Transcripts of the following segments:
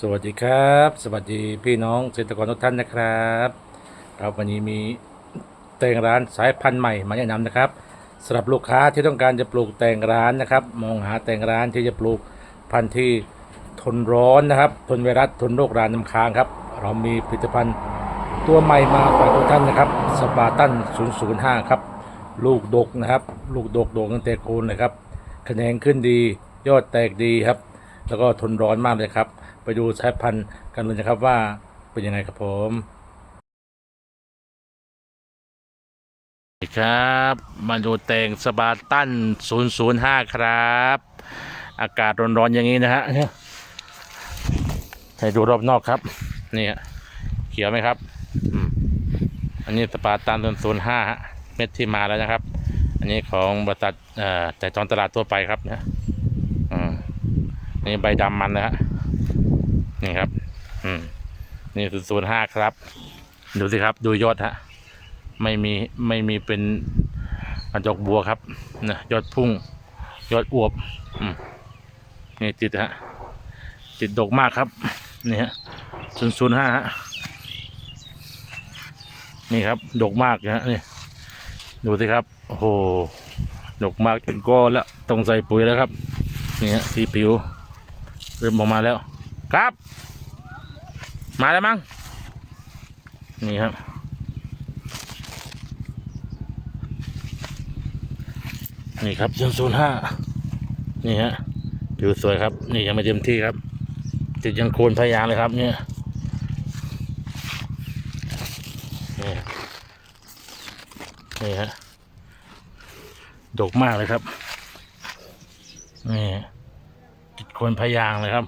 สวัสดีครับ สวัสดีพี่น้องเกษตรกรทุกท่านนะครับครับวันนี้มีแตงร้านสายพันธุ์ใหม่มาแนะนำนะครับสำหรับลูกค้าที่ต้องการจะปลูกแตงร้านนะครับ มองหาแตงร้านที่จะปลูกพันธุ์ที่ทนร้อนนะครับ ทนไวรัสทนโรคราน้ำค้างครับ เรามีผลิตภัณฑ์ตัวใหม่มาฝากทุกท่านนะครับสปาตัน 005 ครับ ลูกดกนะครับ ลูกดกโด่งตั้งแต่โคนเลยครับแขนงขึ้นดียอดแตกดีครับ แล้วก็ทนร้อนมากเลยครับ ไปดูสายพันธุ์กันเลยนะครับว่าเป็นยังไงครับผมสวัสดีครับ มาดูแตงสบาตัน005 ครับ อากาศร้อนๆอย่างนี้นะฮะให้ดูรอบนอกครับ นี่ฮะเขียวไหมครับ อันนี้สปาตัน005ฮะเม็ดที่มาแล้วนะครับ อันนี้ของบริษัทแต่จอนตลาดทั่วไปครับนะ นี่ใบดำมันนะฮะนี่ครับ อืม นี่ศูนย์ศูนย์ห้าครับ ดูสิครับดูยอดฮะ ไม่มีไม่มีเป็นกระจกบัวครับนะยอดพุ่ง ยอดอวบ อืม นี่ติดฮะ ติดดกมากครับ นี่ฮะศูนย์ศูนย์ห้าฮะนี่ครับ ดกมากนะฮะนี่ดูสิครับ โอ้โห ดกมากจนก้อนล้วต้องใส่ปุ๋ยแล้วครับ นี่ฮะสีผิว เริ่มออกมาแล้ว ครับ มาแล้วมั้งนี่ครับนี่ครับศูนย์ศูนย์ห้านี่ฮะผิวสวยครับ นี่ยังไม่เต็มที่ครับติดยังโคนพยางเลยครับ เนี่ยนี่นี่ฮะดกมากเลยครับนี่ คนพยางเลยครับ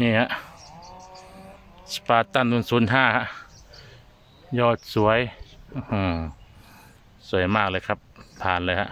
นี่ฮะสปาร์ตันศูนย์ห้ายอดสวยอื้อหือสวยมากเลยครับ ผ่านเลยฮะ